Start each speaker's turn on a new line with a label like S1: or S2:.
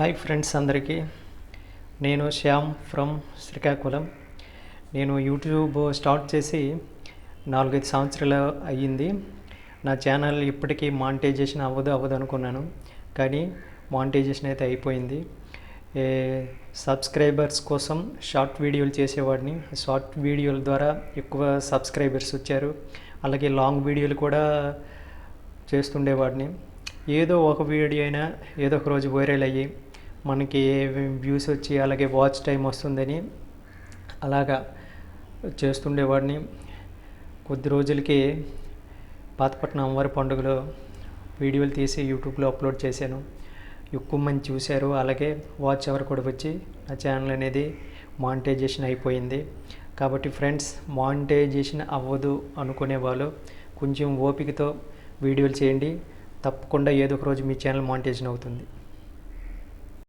S1: Hi friends అందరికీ. నేను Shyam from Srikakulam. నేను యూట్యూబ్ స్టార్ట్ చేసి నాలుగైదు సంవత్సరాలు అయ్యింది. నా ఛానల్ ఇప్పటికీ మానిటైజేషన్ అవ్వదు అవ్వదు అనుకున్నాను. కానీ మానిటైజేషన్ అయితే అయిపోయింది. సబ్స్క్రైబర్స్ కోసం షార్ట్ వీడియోలు చేసేవాడిని. షార్ట్ వీడియోల ద్వారా ఎక్కువ సబ్స్క్రైబర్స్ వచ్చారు. అలాగే లాంగ్ వీడియోలు కూడా చేస్తుండేవాడిని. ఏదో ఒక వీడియో అయినా ఏదో ఒక రోజు వైరల్ అయ్యి మనకి వ్యూస్ వచ్చి అలాగే వాచ్ టైం వస్తుందని అలాగా చేస్తుండేవాడిని. కొద్ది రోజులకి పాతపట్నం అమ్మవారి పండుగలో వీడియోలు తీసి యూట్యూబ్లో అప్లోడ్ చేశాను. ఎక్కువ మంది చూశారు. అలాగే వాచ్ అవర్ కూడా వచ్చి నా ఛానల్ అనేది మానిటైజేషన్ అయిపోయింది. కాబట్టి ఫ్రెండ్స్ మానిటైజేషన్ అవ్వదు అనుకునే వాళ్ళు కొంచెం ఓపికతో వీడియోలు చేయండి. తప్పకుండా ఏదో ఒక రోజు మీ ఛానల్ మానిటైజేషన్ అవుతుంది.